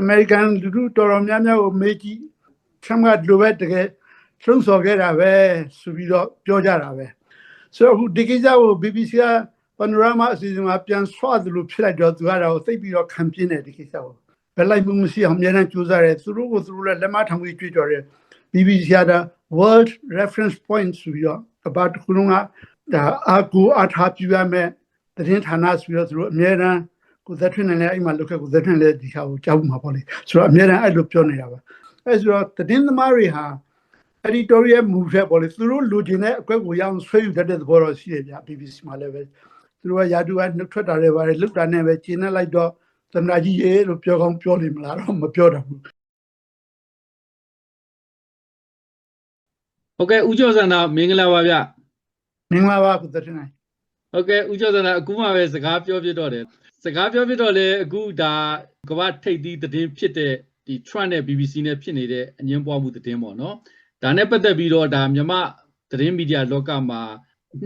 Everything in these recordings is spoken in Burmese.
အမေရိကန်လူထုတော်တော်များများကိုမေးကြည့်ထရမ့်ကဒီလိုပဲတကယ်လှုံ့ဆော်ခဲ့တာပဲဆိုပြီးတော့ပြောကြတာပဲဆိုတော့အခုဒီကိစ္စကို BBC က panorama အစီအစဉ်မှာပြန်ဆွသလိုဖြစ်လိုက်တော့သူကတော့သိပ်ပြီးတော့ခံပြင်းတယ်ဒီကိစ္စကိုဘယ်လိုက်မှုမရှိအောင်အများနဲ့ကြိုးစားတယ်သူတို့ကိုသူတို့လည်းလက်မထောင်ပြီးကြွေးကြော်တယ် BBC ကဒါ world reference point ဆိုပြီးတော့အပတ်တစ်ခုလုံးကဒါအာကိုအထားပြရမယ်သတင်းဌာနဆိုပြီးတော့သူတို့အများနဲ့ ကိုသက်ထွန်းလည်းအဲ့မှာလုပ်ခဲ့ကိုသက်ထွန်းလည်းဒီဟာကိုကြောက်မှာပေါ့လေဆိုတော့အများနဲ့အဲ့လိုပြောနေတာပါအဲ့ဆိုတော့သတင်းသမားတွေဟာ editorial move တဲ့ပေါ့လေသူတို့လိုချင်တဲ့အကွက်ကိုရအောင်ဆွဲယူတတ်တဲ့သဘောတော့ရှိတယ်ဗျ BBC မှာလည်းပဲသူတို့ကယာတူကနှုတ်ထွက်တာတွေပါတယ်လုတ်တာနဲ့ပဲကျင်းနေလိုက်တော့သမဏကြီးရေလို့ပြောကောင်းပြောလိမ့်မလားတော့မပြောတော့ဘူးဟုတ်ကဲ့ဦးကျော်စန္ဒာမင်္ဂလာပါဗျမင်္ဂလာပါကုသတင်နိုင်ဟုတ်ကဲ့ဦးကျော်စန္ဒာအခုမှပဲစကားပြောပြတော့တယ် စကားပြောပြတော့လေအခုဒါကမ္ဘာထိပ်သီးသတင်းဖြစ်တဲ့ဒီ Trump နဲ့ BBC နဲ့ဖြစ်နေတဲ့အငင်းပွားမှုသတင်းပေါ့နော်ဒါနဲ့ပတ်သက်ပြီးတော့ဒါမြမသတင်းမီဒီယာလောကမှာ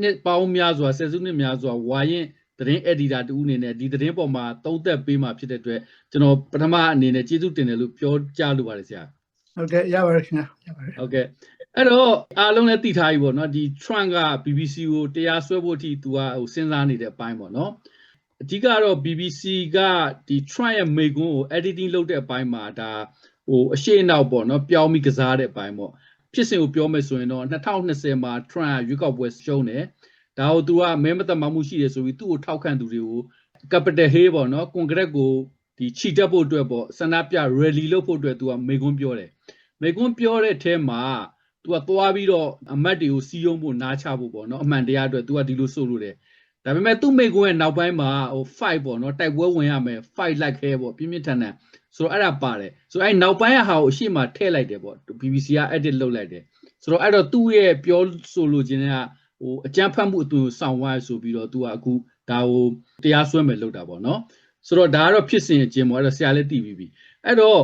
နှစ်ပေါင်းများစွာဆယ်စုနှစ်များစွာဝါရင်သတင်း editor တူအနေနဲ့ဒီသတင်းပေါ်မှာသုံးသက်ပေးမှဖြစ်တဲ့အတွက်ကျွန်တော်ပထမအနေနဲ့ကျေးဇူးတင်တယ်လို့ပြောကြားလိုပါတယ်ဆရာဟုတ်ကဲ့ရပါတယ်ခင်ဗျာရပါတယ်ဟုတ်ကဲ့အဲ့တော့အားလုံးလည်းသိထားပြီပေါ့နော်ဒီ Trump က BBC ကိုတရားစွဲဖို့အထိသူကဟိုစဉ်းစားနေတဲ့အပိုင်းပေါ့နော် အဓိကတော့ BBC ကဒီ Trump ရဲ့မိကွန်းကို editing လုပ်တဲ့အပိုင်းမှာဒါဟိုအရှိအနောက်ပေါ့နော်ပြောင်းပြီးကစားတဲ့အပိုင်းပေါ့ဖြစ်စဉ်ကိုပြောမယ်ဆိုရင်တော့2020မှာ Trump ရွေးကောက်ပွဲရှုံးတယ်ဒါကိုသူကမဲမသက်မှမှုရှိတယ်ဆိုပြီးသူ့ကိုထောက်ခံသူတွေကို Capital Hill ပေါ့နော်ကွန်ဂရက်ကိုဒီခြိတက်ဖို့အတွက်ပေါ့ဆန္ဒပြ rally လုပ်ဖို့အတွက်သူကမိကွန်းပြောတယ်မေကွန်းပြောတဲ့အထဲမှာ तू ကသွားပြီးတော့အမတ်တွေကိုစီးယုံဖို့နားချဖို့ပေါ့နော်အမှန်တရားအတွက် तू ကဒီလိုဆိုလို့တယ် ဒါပေမဲ့သူ့မေကွန်းရဲ့နောက်ပိုင်းမှာဟို fight ပေါ့နော်တိုက်ပွဲဝင်ရမယ် fight လိုက်ခဲပေါ့ပြင်းပြင်းထန်ထန်ဆိုတော့အဲ့ဒါပါတယ်ဆိုတော့အဲ့နောက်ပိုင်းကဟာကိုအရှိမထည့်လိုက်တယ်ပေါ့ BBC က edit လုပ်လိုက်တယ်ဆိုတော့အဲ့တော့သူ့ရဲ့ပြောဆိုလိုခြင်းကဟိုအကြမ်းဖက်မှုအသွင်ဆောင်ဝါးဆိုပြီးတော့ तू ကအခုဒါကိုတရားစွဲမယ်လုပ်တာပေါ့နော်ဆိုတော့ဒါကတော့ဖြစ်စဉ်အချင်းပေါ့အဲ့တော့ဆရာလည်းသိပြီးပြီအဲ့တော့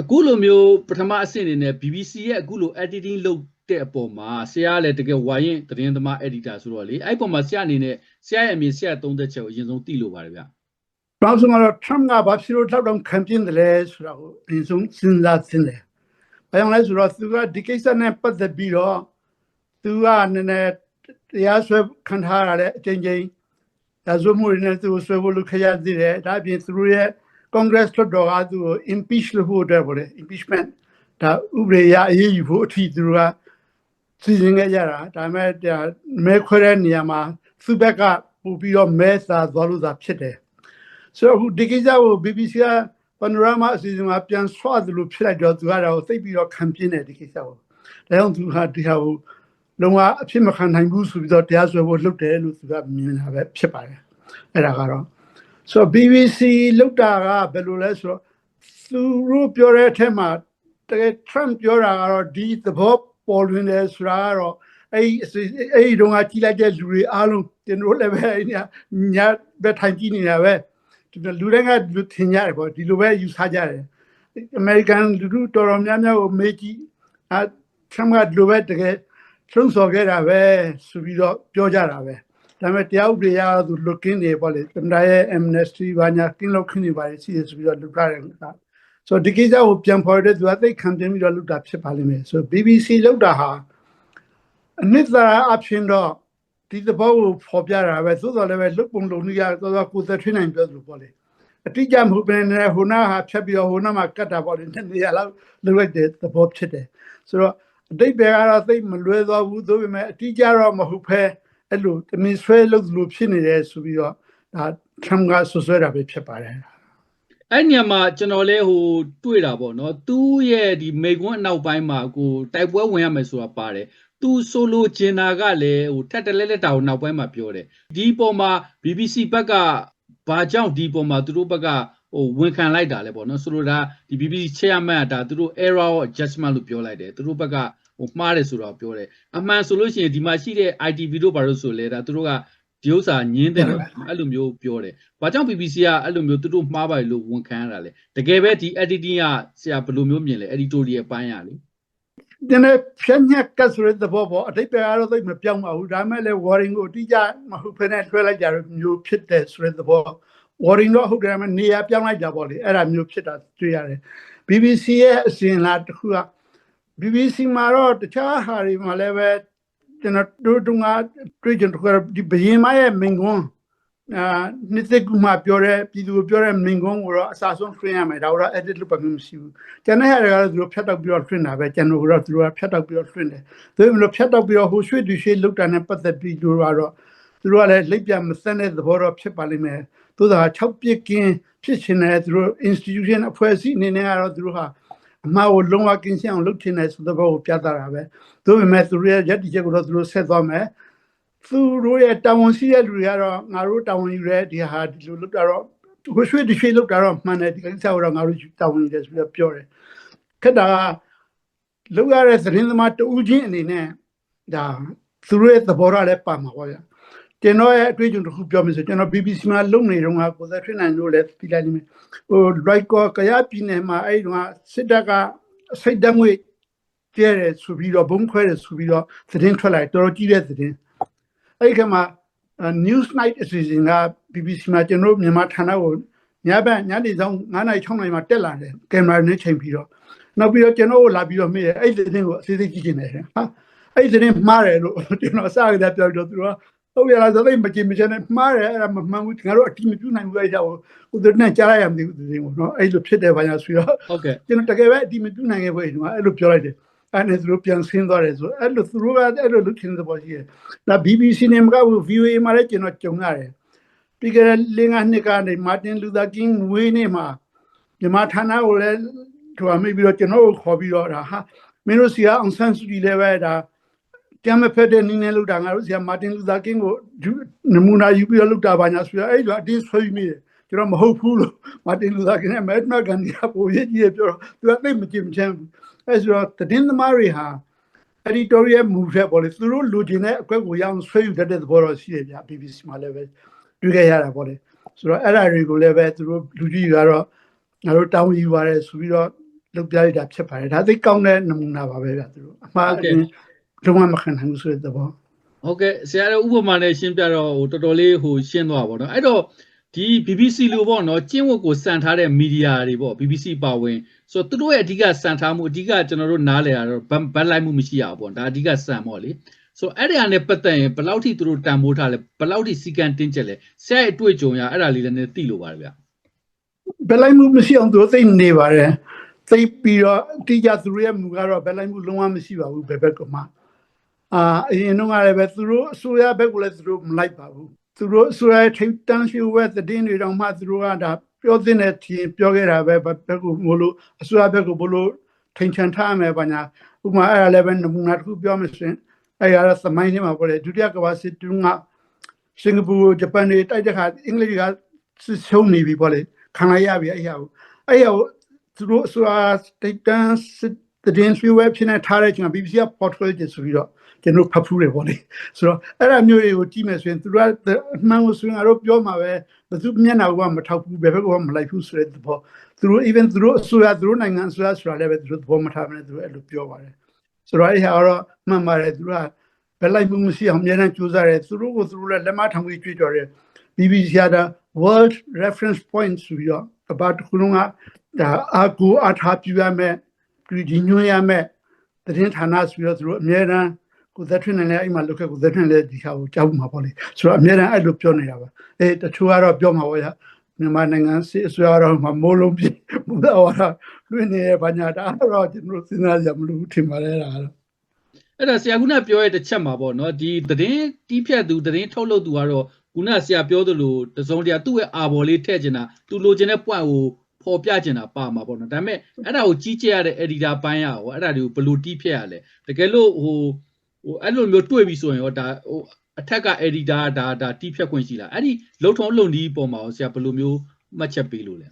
အခုလိုမျိုးပထမအဆင့်အနေနဲ့ BBC ရဲ့အခုလို editing လုပ် တဲ့အပေါ်မှာဆရာကလည်းတကယ်ဝါရင်သတင်းသမား editor ဆိုတော့လေအဲ့ပေါ်မှာဆရာအနေနဲ့ဆရာရဲ့အမြင်ဆရာသုံးသက်ချက်ကိုအရင်ဆုံးသိလို့ပါတယ်ဗျ။နောက်ဆုံးကတော့ Trump ကဘာဖြစ်လို့ထောက်တောင်ခံပြင်းတယ်လဲဆိုတာကိုအရင်ဆုံးစဉ်းစားသင့်တယ်။ဘာကြောင့်လဲဆိုတော့သူကဒီကိစ္စနဲ့ပတ်သက်ပြီးတော့သူကနည်းနည်းတရားစွဲခံထားရတဲ့အချိန်ချင်းဒါဆိုမှုတွေနဲ့သူကိုဆွဲဖို့လုပ်ခဲ့ရသေးတယ်။ဒါအပြင်သူတို့ရဲ့ Congress လွှတ်တော်ကသူကို impeach လုပ်ဖို့အတွက်ပေါ့လေ impeachment ဒါဥပဒေအရအရေးယူဖို့အထိသူတို့က စီစဉ်ခဲ့ကြတာဒါပေမဲ့ဒါမဲခွဲတဲ့နေရာမှာသူ့ဘက်ကပို့ပြီးတော့မဲစာသွားလို့သာဖြစ်တယ်ဆိုတော့အခုဒီကိစ္စကို BBC က panorama အစီအစဉ်မှာပြန်ဆွသလိုဖြစ်လိုက်တော့သူကတော့သိပ်ပြီးတော့ခံပြင်းတယ်ဒီကိစ္စကိုဒါကြောင့်သူကဒီဟာကိုလုံးဝအဖြစ်မခံနိုင်ဘူးဆိုပြီးတော့တရားစွဲဖို့လုပ်တယ်လို့သူကမြင်တာပဲဖြစ်ပါတယ်အဲ့ဒါကတော့ဆိုတော့ BBC လောက်တာကဘယ်လိုလဲဆိုတော့သူတို့ပြောတဲ့အထက်မှာတကယ် Trump ပြောတာကတော့ဒီသဘော ပေါ်လွင်တယ်ဆိုတာကတော့အဲ့ဒီအစီအဲ့ဒီတော့ကကြီးလိုက်တဲ့လူတွေအားလုံးကျွန်တော်လည်းပဲအဲ့ဒီညဘက်ထိုင်ကြည့်နေတာပဲဒီလူတွေကလူထင်ကြတယ်ပေါ့ဒီလိုပဲယူဆကြတယ်အမေရိကန်လူထုတော်တော်များများကိုမေးကြည့်အဲ Trump ကဒီလိုပဲတကယ်လှုံ့ဆော်ခဲ့တာပဲဆိုပြီးတော့ပြောကြတာပဲဒါပေမဲ့တရားဥပဒေအရသူလွတ်ကင်းနေပေါ့လေသမ္မတရဲ့ amnesty ဘာညာကင်းလို့ခင်းနေပါလေရှိတယ်ဆိုပြီးတော့လူကြတယ်က ဆိုတော့ဒီကိစ္စကိုပြန်ဖော်ရတဲ့သူကသိခံပြင်းပြီးတော့လုပ်တာဖြစ်ပါလိမ့်မယ်ဆိုတော့ BBC လုပ်တာဟာအနှစ်သာရအဖြစ်တော့ဒီသဘောကိုဖော်ပြတာပဲသို့တော်လည်းပဲလွတ်ပုံလုံနေရတော့ကိုယ်သက်ထွေးနိုင်ပြောသလိုပေါ့လေအတိအကျမဟုတ်ဘဲနဲ့ဟိုနာဟာဖြတ်ပြီးတော့ဟိုနာမှာကတ်တာပေါ့လေနှစ်နေရာလောက်လုပ်လိုက်တဲ့သဘောဖြစ်တယ်ဆိုတော့အတိတ်ဘယ်ကတော့သိမလွဲသွားဘူးသို့ပေမဲ့အတိအကျတော့မဟုတ်ဖဲအဲ့လိုတမင်ဆွဲလုပ်လို့ဖြစ်နေတယ်ဆိုပြီးတော့ဒါ Trump ကဆွဆွဲတာပဲဖြစ်ပါတယ် အဲ့ညမှာကျွန်တော်လဲဟိုတွေ့တာပေါ့နော်သူ့ရဲ့ဒီမိကွန်းအနောက်ပိုင်းမှာကိုတိုက်ပွဲဝင်ရမယ်ဆိုတာပါတယ်သူဆိုလိုချင်တာကလည်းဟိုထက်တလဲလက်တာကိုနောက်ပိုင်းမှာပြောတယ်ဒီပေါ်မှာ BBC ဘက်ကဘာကြောင့်ဒီပေါ်မှာသူတို့ဘက်ကဟိုဝန်ခံလိုက်တာလဲပေါ့နော်ဆိုလိုတာဒီ BBC chairman ကဒါသူတို့ error of adjustment လို့ပြောလိုက်တယ်သူတို့ဘက်ကဟိုမှားတယ်ဆိုတော့ပြောတယ်အမှန်ဆိုလို့ရှိရင်ဒီမှာရှိတဲ့ ITV တို့ဘာလို့ဆိုလဲဒါသူတို့က ဒီဥစ္စာညင်းတယ်လို့အဲ့လိုမျိုးပြောတယ်။ဘာကြောင့် BBC ကအဲ့လိုမျိုးသူတို့မှားပါလို့ဝန်ခံရတာလဲ။တကယ်ပဲဒီ editing ကဆရာဘယ်လိုမျိုးမြင်လဲ editorial ပိုင်းရလေဒီနေ့ဖြန့်ညက်ကဆိုတဲ့သဘောပေါ့အတိတ်ပဲကတော့သိပ်မပြောင်းပါဘူးဒါမဲ့လည်း warning ကိုအတိအကျမဟုတ်ဖ ೇನೆ ထွဲလိုက်ကြရမျိုးဖြစ်တယ်ဆိုတဲ့သဘော warning တော့ဟုတ်တယ်ဒါပေမဲ့နေရာပြောင်းလိုက်တာပေါ့လေအဲ့ဒါမျိုးဖြစ်တာတွေ့ရတယ် BBC ရဲ့အစီအလာတစ်ခုက BBC မှာတော့တခြားဟာတွေမှာလည်းပဲ ကျွန်တော်တို့တုန်းကတွေ့ကြတယ်ဒီဘယင်မရဲ့မင်ကွန်းအာနှစ်သက်ကူမှပြောတဲ့ပြည်သူကိုပြောတဲ့မင်ကွန်းကိုတော့အစားဆုံးထွင်ရမယ်ဒါတော့ edit လုပ်ပါမျိုးမရှိဘူးကျန်တဲ့ဟာတွေကတော့သူတို့ဖြတ်တောက်ပြီးတော့ထွင်တာပဲကျွန်တော်ကတော့သူတို့ကဖြတ်တောက်ပြီးတော့ထွင်တယ်သူတို့မျိုးဖြတ်တောက်ပြီးတော့ဟိုရွှေ့ဒီရွှေ့လောက်တာနဲ့ပတ်သက်ပြီးသူတို့ကတော့သူတို့ကလည်းလက်ပြမစက်တဲ့သဘောတော့ဖြစ်ပါလိမ့်မယ်သို့သော6ပြစ်ကင်းဖြစ်ရှင်တဲ့သူတို့ institution အဖွဲ့အစည်းအနေနဲ့ကတော့သူတို့ဟာ အမှားကိုလုံးဝကင်းရှင်းအောင်လုပ်ချင်တဲ့ဆိုတဲ့ဘောကိုပြသတာပဲသို့ပေမဲ့သူတို့ရဲ့ရည်တည်ချက်ကိုတော့သူတို့ဆက်သွားမယ်သူတို့ရဲ့တာဝန်ရှိတဲ့လူတွေကတော့ငါတို့တာဝန်ယူရဲဒီဟာဒီလိုလုပ်တာတော့ဟိုရွှေ့ဒီရွှေ့လုပ်တာတော့မှန်တယ်ဒီကိစ္စကိုတော့ငါတို့တာဝန်ယူတယ်ဆိုတော့ပြောတယ်ခက်တာကလောက်ရတဲ့သတင်းသမားတဦးချင်းအနေနဲ့ဒါသူတို့ရဲ့သဘောထားလည်းပါမှာပေါ့ဗျာ ကျွန်တော်ရဲ့အတွေ့အကြုံတစ်ခုပြောမယ်ဆိုကျွန်တော် BBC မှာလုပ်နေတော့ကကိုသက်ထွေးနိုင်လို့လည်းပြည်လိုက်နေမယ်ဟို right ကောကရပြည်နယ်မှာအဲ့ဒီတော့စစ်တပ်ကစိတ်တငွေကျဲတယ်ဆိုပြီးတော့ဘုံခွဲတယ်ဆိုပြီးတော့သတင်းထွက်လာတော်တော်ကြီးတဲ့သတင်းအဲ့ဒီကမှာ news night အစီအစဉ်က BBC မှာကျွန်တော်မြန်မာဌာနကိုညဘက်ညနေဆောင်9နာရီ6နာရီမှာတက်လာတယ်ကင်မရာနဲ့ချိန်ပြီးတော့နောက်ပြီးတော့ကျွန်တော်ကိုလာပြီးတော့မေးတယ်အဲ့ဒီသတင်းကိုအသေးသေးကြည့်နေတယ်ဟာအဲ့ဒီသတင်းမှားတယ်လို့ကျွန်တော်အစကတည်းကပြောတော့သူက ဟုတ်ရလားဆိုတော့မကြည့်မချင်နဲ့မှားတယ်အဲ့ဒါမမှန်ဘူးငါတို့အတိမပြုနိုင်ဘူးအဲ့ဒါကိုဟိုသူနဲ့ကြားရရမသိဘူးသတင်းကိုနော်အဲ့လိုဖြစ်တယ်ဘာညာဆိုတော့ဟုတ်ကဲ့ကျွန်တော်တကယ်ပဲအတိမပြုနိုင်ခဲ့ဘူးဒီမှာအဲ့လိုပြောလိုက်တယ်အဲ့နဲ့သူတို့ပြန်ဆင်းသွားတယ်ဆိုတော့အဲ့လိုသူတို့ကအဲ့လိုလုပ်ချင်တဲ့ပေါ်ရှိတယ်ဒါ BBC နဲ့မကဘူး VOA မှာလည်းကျွန်တော်ကြုံရတယ်ပြီးကြတဲ့လင်းကနှစ်ကနေမာတင်လူသာကင်းဝေးနေမှာမြန်မာဌာနကိုလည်းသူကမေးပြီးတော့ကျွန်တော်ကိုခေါ်ပြီးတော့ဒါဟာမင်းတို့စီကအောင်ဆန်းစုကြည်လည်းပဲဒါ တမ်းမဖက်တဲ့နည်းနဲ့လုပ်တာငါတို့စီကမာတင်လူသာကင်းကိုနမူနာယူပြီးတော့လုပ်တာပါညာဆိုတော့အဲ့လိုအတင်းဆွဲပြီးမိတယ်ကျွန်တော်မဟုတ်ဘူးလို့မာတင်လူသာကင်းနဲ့မက်မကန်ဒီကပိုရကြီးပြောတော့သူကသိမကြည့်မချမ်းဘူးအဲဆိုတော့တည်င်းသမားတွေဟာ editorial move တဲ့ပေါ့လေသူတို့လူကျင်တဲ့အကွက်ကိုရအောင်ဆွဲယူတတ်တဲ့သဘောတော့ရှိတယ်ဗျ BBC မှာလည်းပဲတွေ့ခဲ့ရတာပေါ့လေဆိုတော့အဲ့ဒါတွေကိုလည်းပဲသူတို့လူကြီးကတော့ငါတို့တောင်းယူပါတယ်ဆိုပြီးတော့လုပ်ပြလိုက်တာဖြစ်ပါတယ်ဒါသိကောင်းတဲ့နမူနာပါပဲဗျသူတို့အမှားအရင် လုံးဝမခံနိုင်ဘူးဆိုတဲ့သဘောဟုတ်ကဲ့ဆရာတို့ဥပမာနဲ့ရှင်းပြတော့ဟိုတော်တော်လေးဟိုရှင်းသွားပါတော့အဲ့တော့ဒီ BBC လို့ပေါ့နော်ကျင့်ဝတ်ကိုစံထားတဲ့မီဒီယာတွေပေါ့ BBC ပါဝင်ဆိုတော့သူတို့ရဲ့အဓိကစံထားမှုအဓိကကျွန်တော်တို့နားလည်ရတော့ဘတ်လိုက်မှုမရှိရဘူးပေါ့ဒါအဓိကစံပေါ့လေဆိုတော့အဲ့ဒီအနေနဲ့ပတ်သက်ရင်ဘယ်လောက်ထိသူတို့တန်ဖိုးထားလဲဘယ်လောက်ထိစီကံတင်းကျက်လဲဆရာရဲ့အတွေ့အကြုံရအဲ့ဒါလေးလည်းနည်းသိလို့ပါတယ်ဗျဘယ်လိုက်မှုမရှိအောင်သူတို့သိနေပါတယ်သိပြီးတော့အတိအကျသူတို့ရဲ့မူကတော့ဘယ်လိုက်မှုလုံးဝမရှိပါဘူးဘယ်ဘက်ကမှ အာအရင်တော့ကလည်းပဲသူတို့အစိုးရဘက်ကလည်းသူတို့မလိုက်ပါဘူးသူတို့အစိုးရထိပ်တန်းရှိဝဲသတင်းတွေတော့မှသူတို့ကဒါပြောသင့်တဲ့ထင်ပြောခဲ့တာပဲဘက်ကမလို့အစိုးရဘက်ကဘလို့ထိန်ချန်ထားမယ်ဘာညာဥပမာအဲ့ဒါလည်းပဲနမူနာတစ်ခုပြောမယ်ဆိုရင်အဲ့ဒါသမိုင်းထဲမှာပေါ့လေဒုတိယကမ္ဘာစစ်တုန်းကစင်ကာပူဂျပန်တွေတိုက်တဲ့ခါအင်္ဂလိပ်ကစစ်ရှုံးနေပြီပေါ့လေခံလိုက်ရပြီအဲ့ဟာကိုအဲ့ဟာကိုသူတို့ဆိုတာတိတ်တန်းစစ်သတင်းဆွေးဝဲဖြစ်နေထားတဲ့ချိန်မှာ BBC က portfolio ကျဆိုပြီးတော့ ကျွန်တော်ဖတ်ဖူးတယ်ပေါ့လေဆိုတော့အဲ့ဒါမျိုးတွေကိုကြည့်မယ်ဆိုရင်သူတို့ကအမှန်ကိုဆိုရင်တော့ပြောမှာပဲဘယ်သူမျက်နှာကမထောက်ဘူးဘယ်ဘက်ကမှမလိုက်ဘူးဆိုတဲ့သဘောသူတို့ even သူတို့အစိုးရသူတို့နိုင်ငံအစိုးရဆိုတာလည်းပဲသူတို့သဘောမထားဘဲနဲ့သူတို့အဲ့လိုပြောပါတယ်ဆိုတော့အဲ့ဟာတော့မှန်ပါတယ်သူတို့ကဘယ်လိုက်မှုမရှိအောင်အများနဲ့ကြိုးစားတယ်သူတို့ကိုသူတို့လည်းလက်မထောင်ပြီးကြွေးကြော်တယ် BBC က World Reference Point ဆိုပြီးတော့အပတ်တစ်ခုလုံးကဒါအာကူအထာပြရမယ်ဒီညွှန်ရမယ်သတင်းဌာနဆိုပြီးတော့သူတို့အများနဲ့ ကိုသက်ထွန်းလည်းအဲ့မှာလုခဲ့ကိုသက်ထွန်းလည်းဒီဟာကိုကြောက်မှာပေါ့လေဆိုတော့အများနဲ့အဲ့လိုပြောနေတာပါအဲတချို့ကတော့ပြောမှာပေါ့ရမြန်မာနိုင်ငံစစ်အစိုးရတော့မမိုးလုံးပြမူတော့လွင့်နေဘာညာတာတော့ကျွန်တော်စဉ်းစားကြမလို့ထင်ပါတယ်အဲ့ဒါကတော့အဲ့ဒါဆရာကနပြောရဲ့တစ်ချက်မှာပေါ့နော်ဒီသတင်းတီးဖြတ်သူသတင်းထုတ်လုပ်သူကတော့ခုနဆရာပြောသလိုတစုံတရာသူ့ရဲ့အာဘော်လေးထည့်ချင်တာသူလိုချင်တဲ့ point ကိုပေါ်ပြချင်တာပါမှာပေါ့နော်ဒါပေမဲ့အဲ့ဒါကိုကြီးကြပ်ရတဲ့ editor ပိုင်းရဟောအဲ့ဒါတွေကိုဘယ်လိုတီးဖြတ်ရလဲတကယ်လို့ဟို ဟိုအဲ့လိုမျိုးတွေ့ပြီဆိုရင်ရောဒါဟိုအထက်က editor ကဒါဒါတီးဖြတ်ခွင့်ရှိလားအဲ့ဒီလုံထုံလုံဒီပုံမှာရောဆရာဘယ်လိုမျိုးမှတ်ချက်ပေးလို့လဲ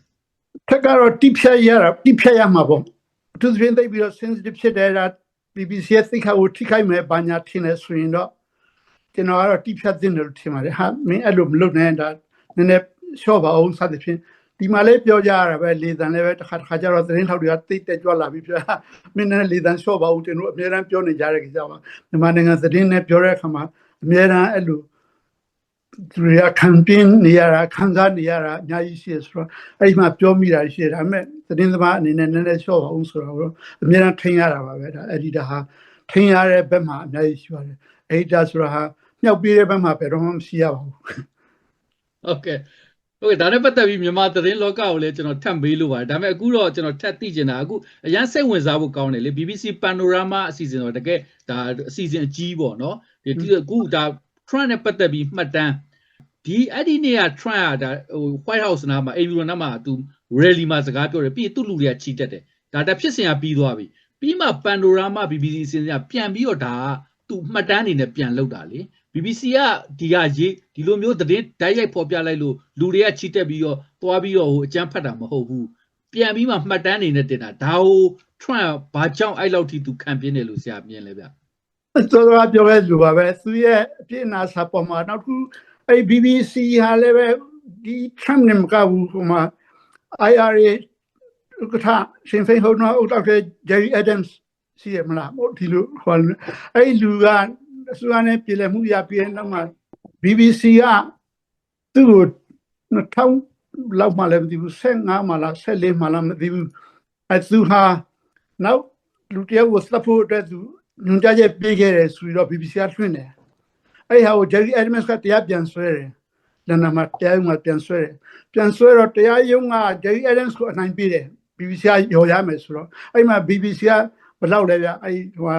ထက်ကတော့တိဖြတ်ရတာတိဖြတ်ရမှာပေါ့သူစရင်သိပ်ပြီးတော့ sensitive ဖြစ်တဲ့ဒါ BBC ရဲ့သိက္ခာကိုထိခိုက်မယ်ဘာညာထင်နေဆိုရင်တော့ကျွန်တော်ကတော့တိဖြတ်တင်တယ်လို့ထင်ပါတယ်ဟာမင်းအဲ့လိုမလုပ်နဲ့ဒါနည်းနည်းလျှော့ပါအောင်စသဖြင့် ဒီမှာလေးပြောကြရတာပဲလေတန်လည်းပဲတစ်ခါတစ်ခါကျတော့သတင်းထောက်တွေကတိတ်တက်ကြွလာပြီးပြောမင်းလည်းလေတန်လျှော့ပါဦးကျွန်တော်အများအားပြောနေကြတဲ့ကိစ္စပါမြန်မာနိုင်ငံသတင်းနဲ့ပြောတဲ့အခါမှာအများအားအဲ့လိုသူတွေကခံပြင်းနေရတာခံစားနေရတာအများကြီးရှိရဆိုတော့အဲ့ဒီမှာပြောမိတာရှိတယ်ဒါပေမဲ့သတင်းသမားအနေနဲ့နည်းနည်းလျှော့ပါအောင်ဆိုတော့အများအားထိန်းရတာပါပဲဒါအဲ့ဒီဒါဟာထိန်းရတဲ့ဘက်မှာအများကြီးရှိပါတယ်အဲ့ဒီဒါဆိုတာဟာမြောက်ပြေးတဲ့ဘက်မှာဘယ်တော့မှမရှိရပါဘူးဟုတ်ကဲ့ ဟုတ်ကဲ့ဒါနဲ့ပတ်သက်ပြီးမြန်မာသတင်းလောကကိုလည်းကျွန်တော်ထပ်မေးလို့ပါတယ်ဒါပေမဲ့အခုတော့ကျွန်တော်ထပ်သိချင်တာအခုအရန်စိတ်ဝင်စားဖို့ကောင်းတယ်လေ BBC Panorama အစီအစဉ်တော့တကယ်ဒါအစီအစဉ်အကြီးပေါ့နော်ဒီဒီအခုဒါ Trump နဲ့ပတ်သက်ပြီးမှတ်တမ်းဒီအဲ့ဒီနေ့က Trump ကဒါဟို White House နားမှာအိမ်ဖြူတော်နားမှာသူ rally မှာစကားပြောတယ်ပြီးရင်သူ့လူတွေကချီတက်တယ်ဒါဒါဖြစ်စဉ်ကပြီးသွားပြီပြီးမှ Panorama BBC အစီအစဉ်ကပြန်ပြီးတော့ဒါကသူမှတ်တမ်းအနေနဲ့ပြန်လုပ်တာလေ BBC ကဒီကရေးဒီလိုမျိုးသတင်းဓာတ်ရိုက်ဖော်ပြလိုက်လို့လူတွေကချီတက်ပြီးတော့သွားပြီးတော့ဟိုအကြမ်းဖက်တာမဟုတ်ဘူးပြန်ပြီးမှမှတ်တမ်းနေနဲ့တင်တာဒါဟို Trump ဘာကြောင့်အဲ့လောက်ထိသူခံပြင်းတယ်လို့ဆရာမြင်လဲဗျစောစောကပြောခဲ့လူပါပဲသူရဲ့အပြစ်အနာစာပေါ်မှာနောက်တစ်ခုအဲ့ BBC ဟာလည်းပဲဒီ Trump နဲ့မကဘူးဟိုမှာ IRA ဥက္ကဋ္ဌရှင်ဖိန်ဟိုနော်ဥက္ကဋ္ဌ Jerry Adams ရှိရမလားဟိုဒီလိုဟိုအဲ့လူက အစိုးရနဲ့ပြည်လည်မှုရပြည်နောက်မှာ BBC ကသူ့ကို2000လောက်မှလည်းမသိဘူး15မှလား14မှလားမသိဘူးအဲ့သူဟာနောက်လူတယောက်ကိုသတ်ဖို့အတွက်သူညွှန်ကြားချက်ပေးခဲ့တယ်ဆိုပြီးတော့ BBC ကထွင်းတယ်အဲ့ဟာကို Jerry Adams ကတရားပြန်ဆွဲတယ်လန်နာမှာတရားရုံးမှာပြန်ဆွဲတယ်ပြန်ဆွဲတော့တရားရုံးက Jerry Adams ကိုအနိုင်ပေးတယ် BBC ကရော်ရမယ်ဆိုတော့အဲ့မှာ BBC ကဘယ်လောက်လဲဗျအဲ့ဟိုဟာ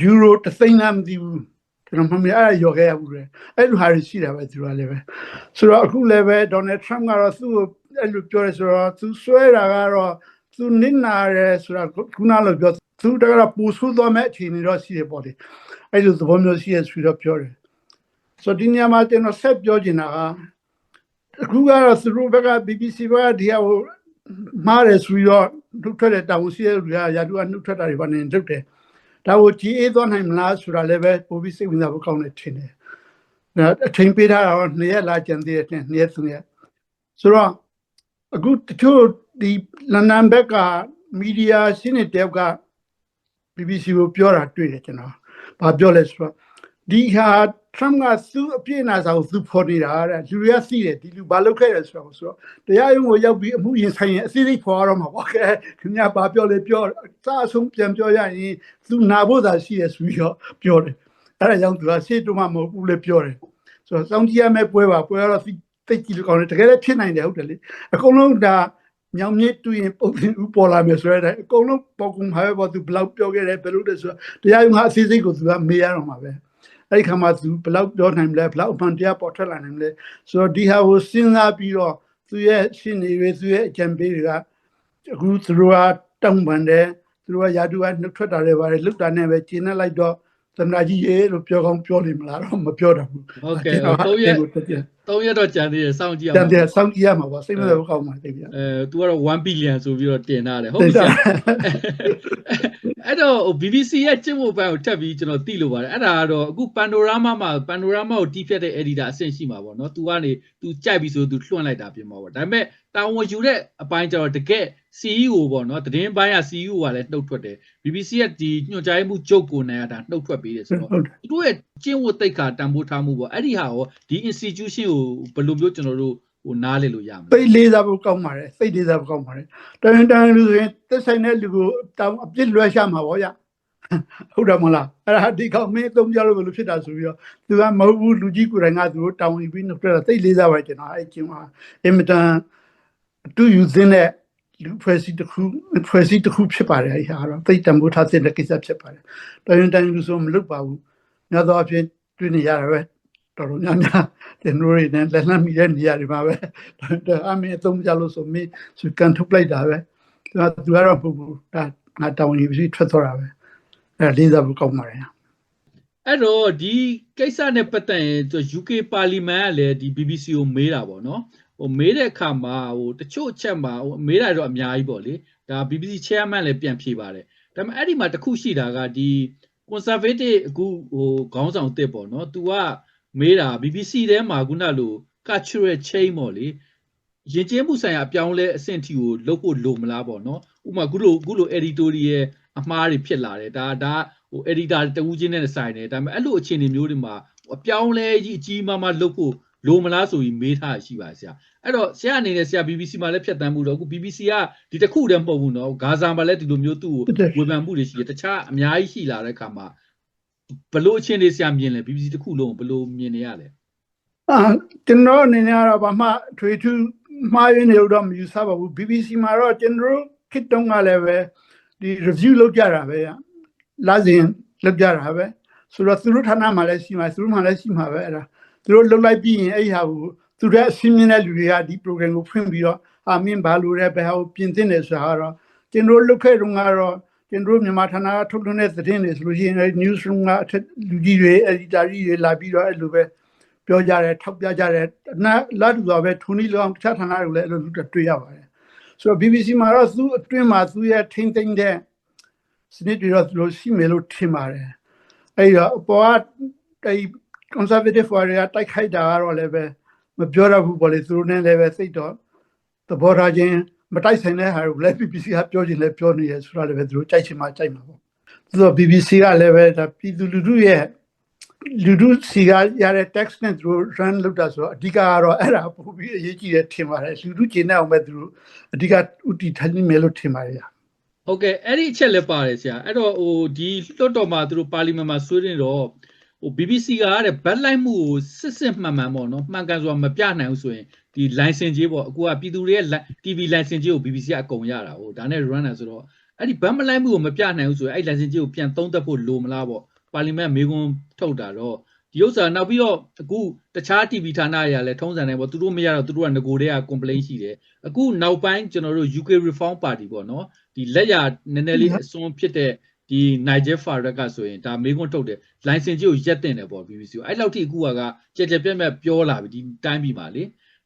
ယူရိုတစ်သိန်းလားမသိဘူးကျွန်တော်မှမရအဲ့ရော်ခဲ့ရဘူးလေအဲ့လိုဟာတွေရှိတာပဲသူကလည်းပဲဆိုတော့အခုလည်းပဲ Donald Trump ကတော့သူ့ကိုအဲ့လိုပြောရဲဆိုတော့သူဆွဲတာကတော့သူနစ်နာရဲဆိုတာခုနလိုပြောသူတကတော့ပူဆူသွားမဲ့အခြေအနေတော့ရှိတယ်ပေါ့လေအဲ့လိုသဘောမျိုးရှိရဆိုတော့ပြောတယ်ဆိုတော့ဒီညမှာကျွန်တော်ဆက်ပြောချင်တာကအခုကတော့သူတို့ဘက်က BBC ဘက်ကဒီဟာကိုမှားတယ်ဆိုပြီးတော့နှုတ်ထွက်တဲ့တာဝန်ရှိတဲ့လူကရာထူးကနှုတ်ထွက်တာတွေပါနေလုပ်တယ် ဒါကိုကြည်အေးသွားနိုင်မလားဆိုတာလည်းပဲပိုပြီးစိတ်ဝင်စားဖို့ကောင်းတယ်ထင်တယ်ဒါအချိန်ပေးထားတာတော့နှစ်ရက်လာကြံသေးတယ်နှစ်ရက်သုံးရက်ဆိုတော့အခုတချို့ဒီလန်ဒန်ဘက်ကမီဒီယာရှင်းတဲ့တယောက်က BBC ကိုပြောတာတွေ့တယ်ကျွန်တော်။ဘာပြောလဲဆိုတော့ ဒီဟာ Trump ကသူ့အပြည့်အနာစာကိုသူဖော်နေတာတဲ့လူတွေကသိတယ်ဒီလူဘာလုပ်ခဲ့တယ်ဆိုတော့ဆိုတော့တရားရုံးကိုရောက်ပြီးအမှုရင်ဆိုင်ရင်အသေးသေးဖော်ရတော့မှာပေါ့ခဲခင်ဗျာဘာပြောလဲပြောစာအဆုံးပြန်ပြောရရင်သူနာဖို့သာရှိရဆိုပြီးတော့ပြောတယ်အဲ့ဒါကြောင့်သူကရှေ့တုန်းကမဟုတ်ဘူးလေပြောတယ်ဆိုတော့စောင့်ကြည့်ရမယ့်ပွဲပါပွဲကတော့သိသိကြည့်လို့ကောင်းတယ်တကယ်လည်းဖြစ်နိုင်တယ်ဟုတ်တယ်လေအကုန်လုံးဒါညောင်မြစ်တူရင်ပုံပြင်ဥပေါ်လာမယ်ဆိုရတဲ့အကုန်လုံးပေါကုံဟာပဲပေါ့သူဘယ်လောက်ပြောခဲ့တယ်ဘယ်လိုလဲဆိုတော့တရားရုံးကအသေးစိတ်ကိုသူကမေးရတော့မှာပဲ အဲ့ဒီခါမှာသူဘယ်လောက်ပြောနိုင်မလဲဘယ်လောက်အမှန်တရားပေါ်ထွက်လာနိုင်မလဲဆိုတော့ဒီဟာကိုစဉ်းစားပြီးတော့သူရဲ့ရှင်းနေတွေသူရဲ့အကြံပေးတွေကအခုသူတို့ကတောင်းပန်တယ်သူတို့ကယာတူကနှုတ်ထွက်တာတွေပါတယ်လွတ်တာနဲ့ပဲကျင်းနေလိုက်တော့သမနာကြီးရေလို့ပြောကောင်းပြောနေမလားတော့မပြောတော့ဘူးဟုတ်ကဲ့သုံးရက် သုံးရက်တော့ကြံသေးတယ်စောင့်ကြည့် တ အောင် န်တယ်စောင့်ကြည့်ရမှာပါစိတ်မသက်ဘူးကောင်းပါသိပြီ အဲ तू ကတော့1 billion ဆိုပြီးတော့တင်ထားတယ်ဟုတ်ပြီဆရာအဲ့တော့ BBC ရဲ့ကျင့်ဝတ်ပိုင်းကိုထပ်ပြီးကျွန်တော်သိလို့ပါတယ်အဲ့ဒါကတော့အခု panorama မှာ panorama ကိုတီးဖြတ်တဲ့ editor အဆင့်ရှိမှာပေါ့နော် तू ကနေ तू ကြိုက်ပြီဆို तू လွှင့်လိုက်တာပြင်မှာပေါ့ဒါပေမဲ့တာဝန်ယူတဲ့အပိုင်းကျတော့တကယ် CEO ပေါ့နော်သတင်းပိုင်းက CEO ကလည်းနှုတ်ထွက်တယ် BBC ရဲ့ဒီညွှန်ကြားရေးမှုဂျုတ်ကိုနိုင်ရတာနှုတ်ထွက်ပေးတယ်ဆိုတော့ ဟုတ်တယ် သူတို့ရဲ့ကျင့်ဝတ်သိက္ခာတန်ဖိုးထားမှုပေါ့အဲ့ဒီဟာရောဒီ institution ကို ုဘယ်လိုမျိုးကျွန်တော်တို့ဟိုနားလေလို့ရမလဲသိလေးစားဖို့ကောင်းပါတယ်သိလေးစားဖို့ကောင်းပါတယ်တန်တန်လူဆိုရင်သက်ဆိုင်တဲ့လူကိုတောင်းအပြစ်လွှဲရှာမှာပေါ့ဗျဟုတ်တယ်မလားအဲ့ဒါဒီကောင်မင်းအသုံးကြလို့ဘယ်လိုဖြစ်တာဆိုပြီးတော့သူကမဟုတ်ဘူးလူကြီးကိုယ်တိုင်ကသူတို့တောင်းပြီးနှုတ်ထွက်တာသိလေးစားပါတယ်ကျွန်တော်အဲ့ကျင်းမှာအင်မတန်အတူယူသင်းတဲ့လူဖွဲ့စည်းတစ်ခုဖွဲ့စည်းတစ်ခုဖြစ်ပါတယ်အဲ့ဟာတော့သိတံမိုးထားတဲ့ကိစ္စဖြစ်ပါတယ်တန်တန်လူဆိုမလုပ်ပါဘူးများသောအားဖြင့်တွေ့နေရတာပဲ တော်တော်များများကျွန်တော်တွေနဲ့လက်လှမ်းမိတဲ့နေရာတွေမှာပဲဒါအမေအသုံးကြလို့ဆိုမင်းသူကန်ထုတ်လိုက်တာပဲသူကသူကတော့မဟုတ်ဘူးဒါငါတောင်းရင်ပြီးထွက်သွားတာပဲအဲလေးစားဖို့ကောင်းပါတယ်အဲ့တော့ဒီကိစ္စနဲ့ပတ်သက်ရင်သူ UK ပါလီမန်ကလည်းဒီ BBC ကိုမေးတာပေါ့နော်ဟိုမေးတဲ့အခါမှာဟိုတချို့အချက်မှာဟိုမေးတာတော့အများကြီးပေါ့လေဒါ BBC chairman လည်းပြန်ဖြေပါတယ်ဒါပေမဲ့အဲ့ဒီမှာတစ်ခုရှိတာကဒီ conservative အခုဟိုခေါင်းဆောင်တစ်ပေါ့နော် तू က မေးတာ BBC ထဲမှာခုနလို cultural change ပေါ့လေရင်ကျင်းမှုဆိုင်ရာအပြောင်းလဲအဆင့်ထိကိုလုပ်ဖို့လိုမလားပေါ့နော်ဥပမာခုလိုခုလို editorial အမှားတွေဖြစ်လာတယ်ဒါဒါဟို editor တဦးချင်းနဲ့ဆိုင်တယ်ဒါပေမဲ့အဲ့လိုအခြေအနေမျိုးတွေမှာ အပြောင်းလဲကြီးအကြီးမားမားလုပ်ဖို့လိုမလားဆိုပြီးမေးထားရှိပါဆရာအဲ့တော့ဆရာအနေနဲ့ဆရာ BBC မှာလည်းဖြတ်တန်းမှုတော့အခု BBC ကဒီတစ်ခုတည်းမဟုတ်ဘူးเนาะဂါဇာမှာလည်းဒီလိုမျိုးသူ့ ဟုတ်တယ် ကိုဝေဖန်မှုတွေရှိတယ်တခြားအများကြီးရှိလာတဲ့အခါမှာ ဘလို့အချင်းတွေဆရာမြင်လဲ BBC တစ်ခုလုံးဘလို့မြင်နေရလဲအာကျွန်တော်အနေနဲ့ကတော့ဘာမှထွေထူးမှားရင်းနေလို့တော့မယူဆပါဘူး BBC မှာတော့ကျွန်တော်တို့ခေတ်တုန်းကလည်းပဲဒီ review လုပ်ကြတာပဲလာစဉ်လုပ်ကြတာပဲဆိုတော့သူတို့ဌာနမှာလည်းရှိမှာသူတို့မှာလည်းရှိမှာပဲအဲ့ဒါသူတို့လုပ်လိုက်ပြီးရင်အဲ့ဒီဟာကိုသူတို့အစင်းမြင်တဲ့လူတွေကဒီ program ကိုဖွင့်ပြီးတော့အာမင်းဘာလို့လဲဘယ်ဟာကိုပြင်သင့်တယ်ဆိုတာကတော့ကျွန်တော်တို့လုပ်ခဲ့တုန်းကတော့ ကျွန်တော်တို့မြန်မာဌာနကထုတ်လွှင့်တဲ့သတင်းတွေဆိုလို့ရှိရင်အဲ့ news room ကအထက်လူကြီးတွေ editor ကြီးတွေလာပြီးတော့အဲ့လိုပဲပြောကြတယ်ထောက်ပြကြတယ်နာလာတူတော့ပဲထုံနီလောင်တခြားဌာနတွေလည်းအဲ့လိုလူတွေတွေ့ရပါတယ်ဆိုတော့ BBC မှာတော့သူ့အတွင်းမှာသူ့ရဲ့ထိမ့်သိမ့်တဲ့စနစ်တွေတော့သူတို့ရှိမယ်လို့ထင်ပါတယ်အဲ့တော့အပေါ်ကအဲ့ conservative တွေကတိုက်ခိုက်တာကတော့လည်းပဲမပြောရဘူးပေါ့လေသူတို့နဲ့လည်းပဲစိတ်တော့သဘောထားချင်း မတိုက်ဆိုင်တဲ့ဟာကိုလည်း BBC ကပြောချင်လည်းပြောနေရဆိုတော့လည်းပဲသူတို့ကြိုက်ချင်မှကြိုက်မှာပေါ့သူတို့ BBC ကလည်းပဲဒါပြည်သူလူထုရဲ့လူထုစီကရတဲ့ text နဲ့သူတို့ run လုပ်တာဆိုတော့အဓိကကတော့အဲ့ဒါပို့ပြီးအရေးကြီးတယ်ထင်ပါတယ်လူထုကျင်းတဲ့အောင်ပဲသူတို့အဓိကဥတီထိုင်နေမယ်လို့ထင်ပါတယ်ဗျာဟုတ်ကဲ့အဲ့ဒီအချက်လည်းပါတယ်ဆရာအဲ့တော့ဟိုဒီလွတ်တော်မှာသူတို့ပါလီမန်မှာဆွေးနေတော့ ဟို BBC ကတဲ့ဘက်လိုက်မှုကိုစစ်စစ်မှန်မှန်ပေါ့နော်မှန်ကန်စွာမပြနိုင်ဘူးဆိုရင်ဒီ license ကြီးပေါ့အခုကပြည်သူတွေရဲ့ li- TV license ကြီးကို BBC ကအကုန်ရတာဟိုဒါနဲ့ run တယ်ဆိုတော့အဲ့ဒီဘက်မလိုက်မှုကိုမပြနိုင်ဘူးဆိုရင်အဲ့ license ကြီးကိုပြန်သုံးသပ်ဖို့လိုမလားပေါ့ပါလီမန်မေကွန်းထုတ်တာတော့ဒီဥစ္စာနောက်ပြီးတော့အခုတခြား TV ဌာနတွေကလည်းထုံးစံတယ်ပေါ့သူတို့မရတော့သူတို့ကငကိုတွေက complaint ရှိတယ်အခုနောက်ပိုင်းကျွန်တော်တို့ UK Reform Party ပေါ့နော်ဒီလက်ရနည်းနည်းလေးအစွန်းဖြစ်တဲ့ ဒီ Niger Farad ကဆိုရင်ဒါမေးခွန်းထုတ်တယ် license ကြီးကိုရက်တင်တယ်ပေါ့ BBC ကိုအဲ့လောက်ထိအခုကကြက်ကြက်ပြက်ပြက်ပြောလာပြီဒီတိုင်းပြည်မှာလေ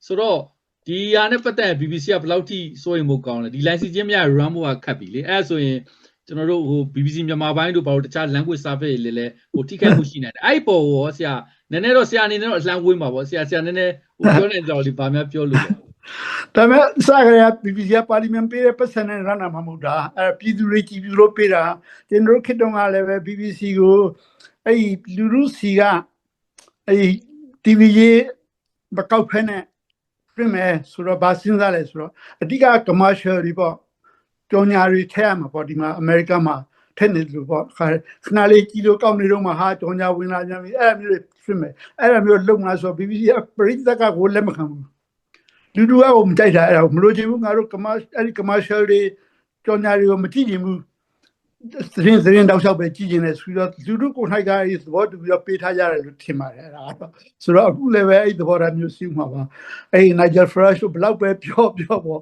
ဆိုတော့ဒီဟာနဲ့ပတ်သက်ရင် BBC ကဘယ်လောက်ထိစိုးရိမ်ဖို့ကောင်းလဲဒီ license ချင်းမရ run ဖို့ကခက်ပြီလေအဲ့ဒါဆိုရင်ကျွန်တော်တို့ဟို BBC မြန်မာပိုင်းတို့ဘာလို့တခြား language service တွေလည်းလည်းဟိုထိခိုက်မှုရှိနေတယ်အဲ့ဒီပေါ်ရောဆရာနည်းနည်းတော့ဆရာအနေနဲ့တော့အလံဝေးမှာပေါ့ဆရာဆရာနည်းနည်းဟိုပြောနေကြတော့ဒီဘာများပြောလို့လဲ ဒါပေမဲ့စကားရ BBC ကပါလီမန်ပေးတဲ့ပတ်စံနဲ့ run တာမှမဟုတ်တာအဲ့ဒါပြည်သူတွေကြည်ပြီးလို့ပေးတာကျွန်တော်တို့ခေတ်တုန်းကလည်းပဲ BBC ကိုအဲ့ဒီလူထုစီကအဲ့ဒီ TV ရေးမကောက်ဖဲနဲ့ပြင်မယ်ဆိုတော့ဗာစဉ်းစားလဲဆိုတော့အဓိက commercial တွေပေါ့ကြော်ညာတွေထည့်ရမှာပေါ့ဒီမှာအမေရိကန်မှာထည့်နေလို့ပေါ့ခါခဏလေးကြီးလို့ကောက်နေတော့မှဟာကြော်ညာဝင်လာကြပြီအဲ့ဒါမျိုးတွေပြင်မယ်အဲ့ဒါမျိုးလုံလာဆိုတော့ BBC ကပရိသတ်ကကိုလက်မခံဘူး လူလူကကိုမကြိုက်တာအဲ့ဒါကိုမလို့ချင်ဘူးငါတို့ commercial အဲ့ဒီ commercial တွေကြော်ညာတွေကိုမကြည့်ချင်ဘူးသတင်းသတင်းတောက်လျှောက်ပဲကြည့်ချင်တယ်ဆိုတော့လူလူကိုယ်၌ကအဲ့ဒီသဘောတူပြီးတော့ပေးထားကြတယ်လို့ထင်ပါတယ်အဲ့ဒါကတော့ဆိုတော့အခုလည်းပဲအဲ့ဒီသဘောထားမျိုးရှိမှာပါအဲ့ဒီ Nigel Farage တို့ဘလောက်ပဲပြောပြောပေါ့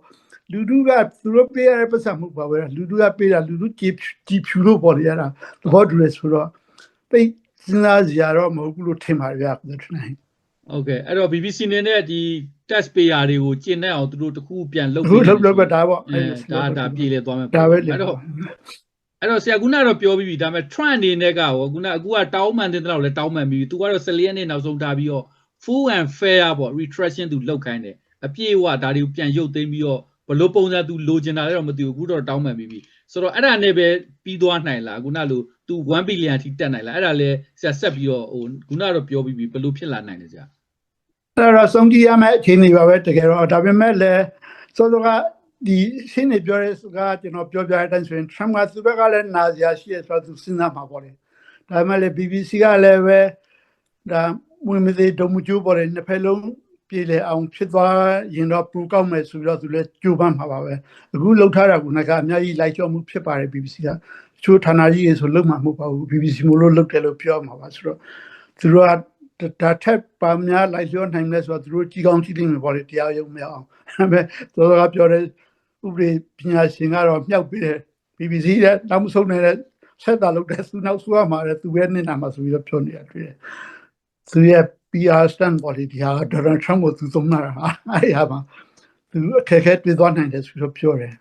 လူလူကသူတို့ပေးရတဲ့ပတ်စံမှုပါပဲလူလူကပေးတာလူလူကြည်ကြည်ဖြူလို့ပေါ့လေအဲ့ဒါသဘောတူတယ်ဆိုတော့သိစဉ်းစားစရာတော့မဟုတ်ဘူးလို့ထင်ပါတယ်ဗျာကိုယ်ထင်တယ်ဟုတ်ကဲ့အဲ့တော့ BBC နေနဲ့ဒီ test payer တွေကိုကျင့်တဲ့အောင်သူတို့တခုပြန်လုပ်အခုလောက်လောက်ပဲဒါပေါ့အဲဒါဒါပြည်လေသွားမယ်ဒါပဲလေအဲ့တော့အဲ့တော့ဆရာကုနာတော့ပြောပြီးပြီဒါပေမဲ့ Trump အနေနဲ့ကရောကုနာအခုကတောင်းမှန်တဲ့တော့လဲတောင်းမှန်ပြီးပြီသူကတော့14ရက်နေ့နောက်ဆုံးထားပြီးတော့ full and fair ပေါ့ retraction သူလောက်ခိုင်းတယ်အပြည့်အဝဒါတွေကိုပြန်ရုပ်သိမ်းပြီးတော့ဘလို့ပုံစံသူလိုချင်တာလည်းတော့မသိဘူးအခုတော့တောင်းမှန်ပြီးပြီဆိုတော့အဲ့ဒါနဲ့ပဲပြီးသွားနိုင်လားကုနာလို့သူ1 billion ထိတက်နိုင်လားအဲ့ဒါလဲဆရာဆက်ပြီးတော့ဟိုကုနာတော့ပြောပြီးပြီဘလို့ဖြစ်လာနိုင်လဲဆရာ အဲ့တော့ဆုံးကြည့်ရမယ့်အခြေအနေပါပဲတကယ်တော့ဒါပေမဲ့လည်းစောစောကဒီရှင်းနေပြောတဲ့စကားကျွန်တော်ပြောပြတဲ့အတိုင်းဆိုရင် Trump ကသူ့ဘက်ကလည်းနာစရာရှိရဆိုတော့သူစဉ်းစားမှာပေါ့လေဒါပေမဲ့လည်း BBC ကလည်းပဲဒါဝင်မသေးတုံမကျိုးပေါ့လေနှစ်ဖက်လုံးပြည်လေအောင်ဖြစ်သွားရင်တော့ပူကောက်မယ်ဆိုတော့သူလည်းကြိုးပမ်းမှာပါပဲအခုလှုပ်ထားတာကအများကြီးလိုက်ကြောမှုဖြစ်ပါတယ် BBC ကချိုးဌာနကြီးရေဆိုလှုပ်မှာမဟုတ်ပါဘူး BBC မလို့လှုပ်တယ်လို့ပြောမှာပါဆိုတော့သူတို့က ဒါထက်ပါများလိုက်လျောနိုင်လဲဆိုတော့သူတို့ကြီးကောင်းကြီးလိမ့်မယ်ပေါ့လေတရားရုံးမရအောင်ဒါပေမဲ့သောသောကပြောတဲ့ဥပဒေပညာရှင်ကတော့မြောက်ပြီးတယ် BBC တဲ့နောက်မဆုံးနေတဲ့ဆက်တာလုပ်တဲ့သူနောက်ဆိုရမှာလေသူပဲနေနာမှာဆိုပြီးတော့ပြောနေတာတွေ့တယ်သူရဲ့ PR stand ပေါ့လေဒီဟာဒေါ်နယ်ထရမ့်ကိုသူသုံးတာဟာအဲ့ရပါသူအခက်အခဲတွေ့သွားနိုင်တယ်ဆိုတော့ပြောတယ်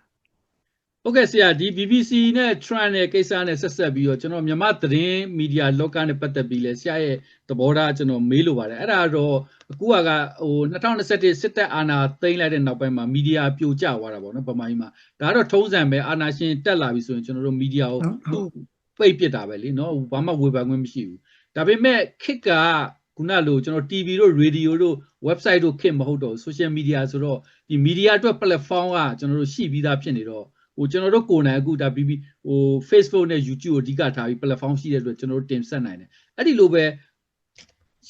ဟုတ်ကဲ့ဆရာဒီ BBC နဲ့ Trump နဲ့ကိစ္စနဲ့ဆက်ဆက်ပြီးတော့ကျွန်တော်မြန်မာသတင်းမီဒီယာလောကနဲ့ပတ်သက်ပြီးလဲဆရာရဲ့သဘောထားကျွန်တော်မေးလိုပါတယ်အဲ့ဒါတော့အခုကဟို2021စစ်တပ်အာဏာသိမ်းလိုက်တဲ့နောက်ပိုင်းမှာမီဒီယာပြိုကျသွားတာပေါ့နော်ဗမာပြည်မှာဒါကတော့ထုံးစံပဲအာဏာရှင်တက်လာပြီဆိုရင်ကျွန်တော်တို့မီဒီယာကိုသူ့ပိတ်ပစ်တာပဲလीနော်ဘာမှဝေဖန်ခွင့်မရှိဘူးဒါပေမဲ့ခစ်ကခုနလိုကျွန်တော် TV တို့ radio တို့ website တို့ခင်မဟုတ်တော့ social media ဆိုတော့ဒီ media အတွက် platform ကကျွန်တော်တို့ရှိပြီးသားဖြစ်နေတော့ ဟိုကျွန်တော်တို့ကိုယ်တိုင်အခုဒါ BB ဟို Facebook နဲ့ YouTube ကိုအဓိကထားပြီး platform ရှိတဲ့အတွက်ကျွန်တော်တို့တင်ဆက်နိုင်တယ်အဲ့ဒီလိုပဲ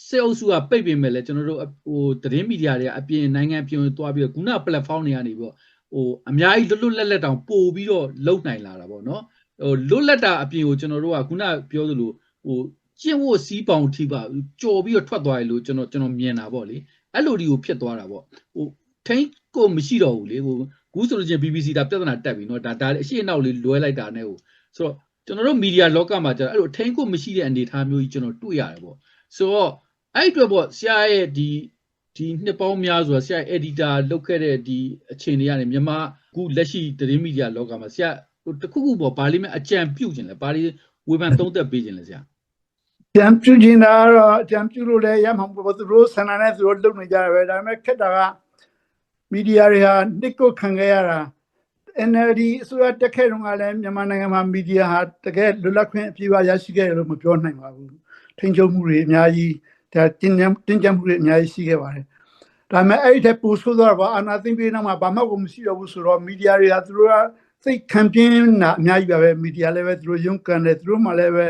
စေအုပ်စုကပိတ်ပင်မဲ့လဲကျွန်တော်တို့ဟိုသတင်းမီဒီယာတွေကအပြင်နိုင်ငံပြင်သွားပြီးတော့ခုန platform တွေကနေပြီးတော့ဟိုအများကြီးလွတ်လွတ်လပ်လပ်တောင်ပို့ပြီးတော့လုံနိုင်လာတာပေါ့နော်ဟိုလွတ်လပ်တာအပြင်ကိုကျွန်တော်တို့ကခုနပြောသလိုဟိုကျင့်ဝတ်စည်းပေါင်ထိပါကြော်ပြီးတော့ထွက်သွားရလို့ကျွန်တော်ကျွန်တော်မြင်တာပေါ့လေအဲ့လိုဒီကိုဖြစ်သွားတာပေါ့ဟိုထိန်းကိုမရှိတော့ဘူးလေဟို ခုဆိုလို့ချင်း BBC ဒါပြဿနာတက်ပြီเนาะဒါဒါအရှိအနောက်လေးလွဲလိုက်တာနဲ့ဟိုဆိုတော့ကျွန်တော်တို့မီဒီယာလောကမှာကျတော့အဲ့လိုထိန်းကိုမရှိတဲ့အနေအထားမျိုးကြီးကျွန်တော်တွေ့ရတယ်ပေါ့ဆိုတော့အဲ့အတွက်ပေါ့ဆရာရဲ့ဒီဒီနှစ်ပေါင်းများစွာဆရာ editor လုပ်ခဲ့တဲ့ဒီအခြေအနေကနေမြန်မာအခုလက်ရှိသတင်းမီဒီယာလောကမှာဆရာဟိုတခုခုပေါ့ဗာလိမဲ့အကြံပြုတ်ခြင်းလဲဗာလိဝေဖန်သုံးသပ်ပေးခြင်းလဲဆရာ ကြံပြုကျင်တာကတော့ကြံပြုလို့လည်းရမှာမဟုတ်ဘူးသူတို့ဆန္ဒနဲ့သူတို့လုပ်နေကြတယ်ပဲဒါပေမဲ့ခက်တာက မီဒီယာတွေဟာနှစ်ကိုခံခဲ့ရတာ NLD အစိုးရတက်ခဲ့တော့ကလည်းမြန်မာနိုင်ငံမှာမီဒီယာဟာတကယ်လွတ်လပ်ခွင့်အပြည့်အဝရရှိခဲ့တယ်လို့မပြောနိုင်ပါဘူးထိန်းချုပ်မှုတွေအများကြီးဒါတင်းကြပ်တင်းကြပ်မှုတွေအများကြီးရှိခဲ့ပါတယ်ဒါပေမဲ့အဲ့ဒီတဲ့ပို့ဆိုတော့ဘာအာနာသိမ့်ပေးနောက်မှာဘာမှကိုမရှိတော့ဘူးဆိုတော့မီဒီယာတွေကသူတို့ကစိတ်ခံပြင်းတာအများကြီးပါပဲမီဒီယာလည်းပဲသူတို့ရုန်းကန်တယ်သူတို့မှလည်းပဲ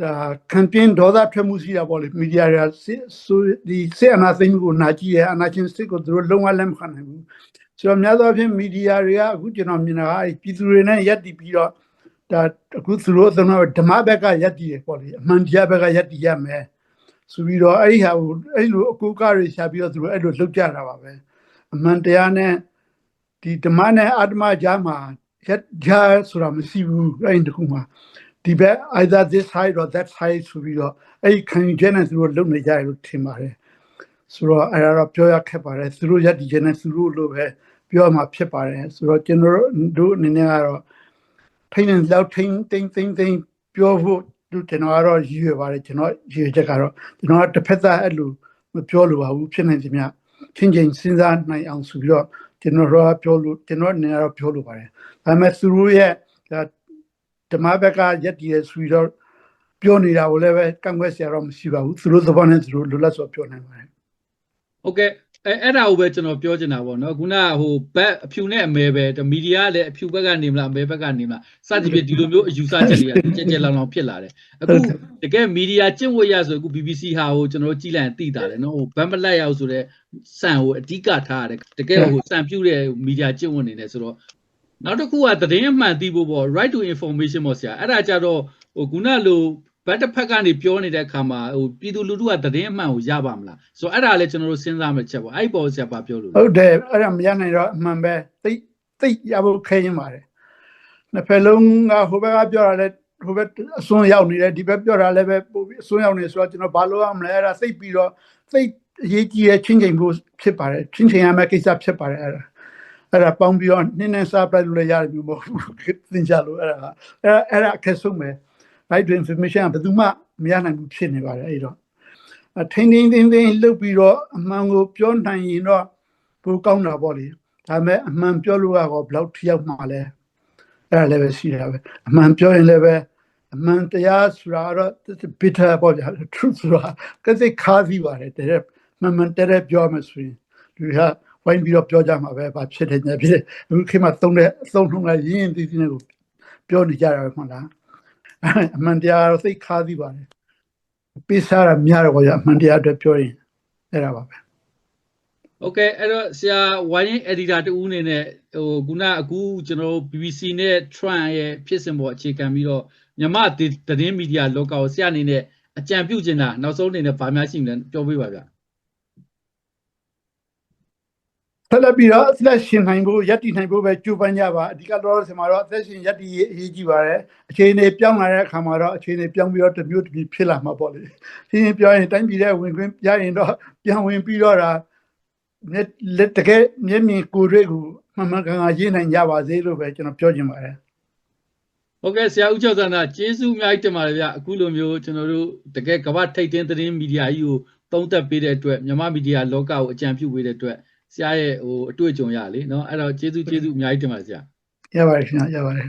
ဒါ campaign ဒေါသထွက်မှုရှိတာပေါ့လေမီဒီယာတွေကစစ်ဆိုဒီစစ်အာဏာသိမ်းမှုကိုနာကြည့်ရအာဏာရှင်စစ်ကိုသူတို့လုံးဝလက်မခံနိုင်ဘူးဆိုတော့များသောအားဖြင့်မီဒီယာတွေကအခုကျွန်တော်မြင်တာကအဲ့ပြည်သူတွေနဲ့ရက်တည်ပြီးတော့ဒါအခုသူတို့အသုံးတော့ဓမ္မဘက်ကရက်တည်ရပေါ့လေအမှန်တရားဘက်ကရက်တည်ရမယ်ဆိုပြီးတော့အဲ့ဒီဟာကိုအဲ့လိုအကူအကတွေရှာပြီးတော့သူတို့အဲ့လိုလုပ်ကြတာပါပဲအမှန်တရားနဲ့ဒီဓမ္မနဲ့အတ္တမကြားမှာရက်ကြားဆိုတာမရှိဘူးအဲ့ဒီတစ်ခုမှာ ဒီဘက် either this side or that side ဆိုပြီးတော့အဲ့ဒီခံယူချက်နဲ့သူတို့လုပ်နေကြရလို့ထင်ပါတယ်ဆိုတော့အဲ့ဒါတော့ပြောရခက်ပါတယ်သူတို့ရက်ဒီချက်နဲ့သူတို့လိုပဲပြောမှဖြစ်ပါတယ်ဆိုတော့ကျွန်တော်တို့အနေနဲ့ကတော့ထိန်းနေလောက်ထိန်းသိမ်းသိမ်းသိမ်းပြောဖို့သူကျွန်တော်ကတော့ရည်ရွယ်ပါတယ်ကျွန်တော်ရည်ရွယ်ချက်ကတော့ကျွန်တော်ကတစ်ဖက်သားအဲ့လိုမပြောလိုပါဘူးဖြစ်နေသမျှချင်းချင်းစဉ်းစားနိုင်အောင်ဆိုပြီးတော့ကျွန်တော်တို့ကပြောလို့ကျွန်တော်အနေနဲ့ကတော့ပြောလိုပါတယ်ဒါပေမဲ့သူတို့ရဲ့ဒါ ဓမ္မဘက်ကရက်တည်ရဆိုပြီးတော့ပြောနေတာကိုလည်းပဲကန့်ကွက်ဆရာတော့မရှိပါဘူးသူတို့သဘောနဲ့သူတို့လွတ်လပ်စွာပြောနိုင်ပါတယ်ဟုတ်ကဲ့အဲအဲ့ဒါကိုပဲကျွန်တော်ပြောချင်တာပေါ့နော်ခုနကဟိုဘက်အဖြူနဲ့အမဲပဲမီဒီယာကလည်းအဖြူဘက်ကနေမလားအမဲဘက်ကနေမလားစသဖြင့်ဒီလိုမျိုးအယူဆချက်တွေကကြက်ကြက်လောင်လောင်ဖြစ်လာတယ်အခုတကယ်မီဒီယာကျင့်ဝတ်ရဆိုအခု BBC ဟာကိုကျွန်တော်တို့ကြည့်လိုက်ရင်သိတာတယ်နော်ဟိုဘက်မလက်ရောက်ဆိုတဲ့စံကိုအဓိကထားရတယ်တကယ်ဟိုစံပြူတဲ့မီဒီယာကျင့်ဝတ်နေတယ်ဆိုတော့ နောက်တစ်ခုကသတင်းအမှန်သိဖို့ပေါ့ right to information ပေါ့ဆရာအဲ့ဒါကြတော့ဟိုခုနလိုဘတ်တစ်ဖက်ကနေပြောနေတဲ့အခါမှာဟိုပြည်သူလူထုကသတင်းအမှန်ကိုရပါမလားဆိုတော့အဲ့ဒါလည်းကျွန်တော်တို့စဉ်းစားမှချက်ပေါ့အဲ့ဒီပေါ်ဆရာပါပြောလို့လဲဟုတ်တယ်အဲ့ဒါမရနိုင်တော့အမှန်ပဲသိသိရဖို့ခဲရင်ပါတယ်နှစ်ဖက်လုံးကဟိုဘက်ကပြောတာလည်းဟိုဘက်အစွန်းရောက်နေတယ်ဒီဘက်ပြောတာလည်းပဲပို့ပြီးအစွန်းရောက်နေဆိုတော့ကျွန်တော်ဘာလို့ရမလဲအဲ့ဒါသိပြီးတော့သိအရေးကြီးတဲ့ချင်းချင်းကိုဖြစ်ပါတယ်ချင်းချင်းရမယ့်ကိစ္စဖြစ်ပါတယ်အဲ့ဒါ အဲ့ဒါပေါင်းပြီးတော့နင်းနေစားပြလို့လည်းရတယ်မျိုးမဟုတ်ဘူးသင်ကြလို့အဲ့ဒါအဲ့ဒါအဲ့ဒါအခက်ဆုံးပဲ right to information ကဘယ်သူမှမရနိုင်ဘူးဖြစ်နေပါတယ်အဲ့တော့အထင်းထင်းထင်းထင်းလုပ်ပြီးတော့အမှန်ကိုပြောနိုင်ရင်တော့ပိုကောင်းတာပေါ့လေဒါပေမဲ့အမှန်ပြောလို့ကတော့ဘယ်လောက်ထိရောက်မှာလဲအဲ့ဒါလည်းပဲရှိတာပဲအမှန်ပြောရင်လည်းပဲအမှန်တရားဆိုတာတော့ bitter ပေါ့ဗျာ truth ဆိုတာကစိတ်ခါးစီပါတယ်တဲ့မှန်မှန်တဲ့ပြောမှဆိုရင်လူက ဝိုင်းပြီးတော့ပြောကြမှာပဲဘာဖြစ်တယ်ညာဖြစ်တယ်အခုခေတ်မှာသုံးတဲ့အသုံးထုံးကရင်းရင်းသီးသီးနဲ့ကိုပြောနေကြတာပဲမှန်လား အမှန်တရားတော့သိခါးသီးပါတယ်ပေးစားရများတော့ကြာအမှန်တရားအတွက်ပြောရင်အဲ့ဒါပါပဲ โอเคအဲ့တော့ဆရာဝိုင်းရင် editor တူအနေနဲ့ဟိုခုနအခုကျွန်တော်တို့ BBC နဲ့ Trump ရဲ့ဖြစ်စဉ်ပေါ်အခြေခံပြီးတော့မြန်မာသတင်းမီဒီယာလောကကိုဆရာအနေနဲ့အကြံပြုချင်တာနောက်ဆုံးအနေနဲ့ဗာများရှိမလဲပြောပြပါဗျာ ဆက်လက်ပြီးတော့အသက်ရှင်နိုင်ဖို့ယက်တည်နိုင်ဖို့ပဲကြိုးပမ်းကြပါအဓိကတော့ဆင်မှာတော့အသက်ရှင်ယက်တည်ရေးအရေးကြီးပါတယ်အခြေအနေပြောင်းလာတဲ့အခါမှာတော့အခြေအနေပြောင်းပြီးတော့တစ်မျိုးတစ်မျိုးဖြစ်လာမှာပေါ့လေရှင်းရှင်းပြောရင်တိုင်းပြည်ရဲ့ဝင်ခွင့်ရရင်တော့ပြန်ဝင်ပြီးတော့ဒါလက်တကယ်မျက်မြင်ကိုယ်တွေ့ကိုမှန်မှန်ကန်ကန်ရေးနိုင်ကြပါစေလို့ပဲကျွန်တော်ပြောချင်ပါတယ်ဟုတ်ကဲ့ဆရာဦးကျော်စန္ဒကျေးဇူးအများကြီးတင်ပါတယ်ဗျအခုလိုမျိုးကျွန်တော်တို့တကယ်ကမ္ဘာထိပ်တင်းသတင်းမီဒီယာကြီးကိုသုံးသပ်ပေးတဲ့အတွက်မြန်မာမီဒီယာလောကကိုအကြံပြုပေးတဲ့အတွက် ဆရာရဲ့ဟိုအတွေ့အကြုံရလေနော်အဲ့တော့ကျေးဇူးကျေးဇူးအများကြီးတင်ပါဆရာရပါတယ်ခင်ဗျာရပါတယ်